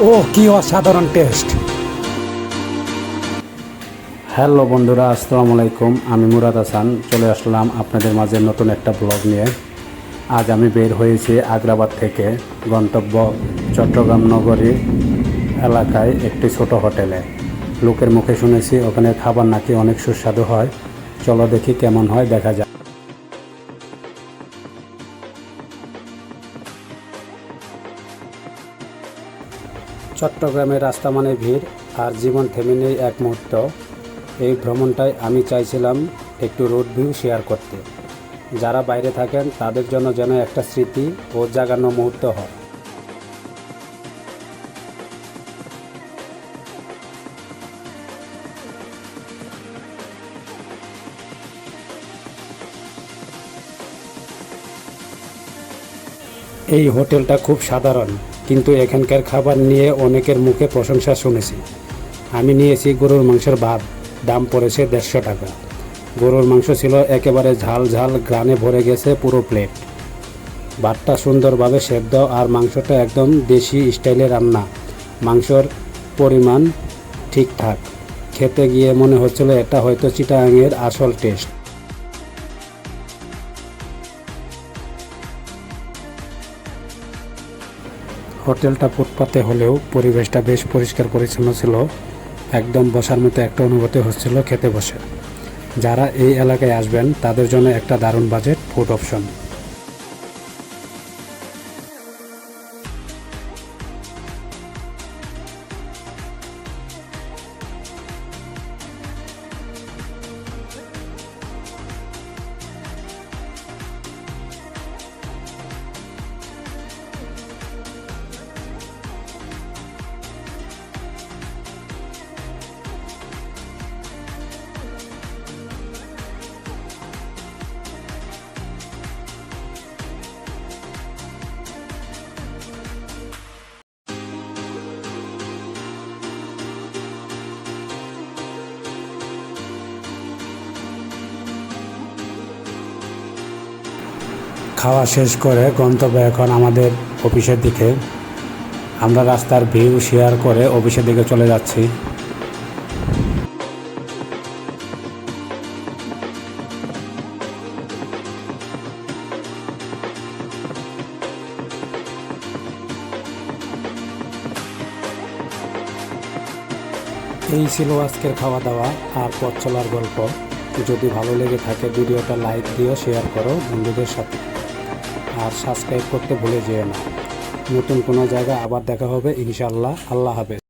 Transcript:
ও, কি অসাধারণ test. Hello বন্ধুরা, আসসালামু আলাইকুম। আমি মুরাদ হাসান, চলে আসলাম আপনাদের মাঝে নতুন একটা ব্লগ নিয়ে। আজ আমি বের হয়েছি আগ্রাবাদ থেকে গন্তব্য চট্টগ্রাম নগরী এলাকায় একটি ছোট হোটেলে। লোকের মুখে শুনেছি, ওখানে খাবার নাকি অনেক সুস্বাদু হয়। চলো দেখি কেমন হয়, দেখা যাক। চট্টগ্রামের রাস্তা মানে ভিড় আর জীবন থেমে নেই এক মুহূর্ত। এই ভ্রমণটায় আমি চাইছিলাম একটু রোড ভিউ শেয়ার করতে। যারা বাইরে থাকেন, তাদের জন্য যেন একটা স্মৃতি ও জাগানো মুহূর্ত হয়। এই হোটেলটা খুব সাধারণ। কিন্তু এখানকার খাবার নিয়ে অনেকের মুখে প্রশংসা শুনেছি। আমি নিয়েছি গরুর মাংসের ভাত, দাম পড়েছে দেড়শো টাকা। গরুর মাংস ছিল একেবারে ঝাল ঝাল গ্রানে ভরে গেছে পুরো প্লেট। ভাতটা সুন্দরভাবে সেদ্ধ আর মাংসটা একদম দেশি স্টাইলে রান্না। মাংসর পরিমাণ ঠিকঠাক। খেতে গিয়ে মনে হচ্ছিল এটা হয়তো চিটাগাংয়ের আসল টেস্ট হোটেলটা ফুটপাতে হলেও পরিবেশটা বেশ পরিষ্কার পরিচ্ছন্ন ছিল। একদম বসার মতো একটা অনুভূতি হচ্ছিল খেতে বসে। যারা এই এলাকায় আসবেন, তাদের জন্য একটা দারুণ বাজেট ফুড অপশন খাওয়া শেষ করে গন্তব্য এখন আমাদের অফিসের দিকে। আমরা রাস্তার ভিউ শেয়ার করে অফিসের দিকে চলে যাচ্ছি। এই ছিল আজকের খাওয়া দাওয়া আর পথ চলার গল্প। যদি ভালো লেগে থাকে, ভিডিওটা লাইক দিও, শেয়ার করো বন্ধুদের সাথে। আর সাবস্ক্রাইব করতে ভুলে যেও না। নতুন কোনো জায়গায় আবার দেখা হবে, ইনশাআল্লাহ। আল্লাহ হাফেজ।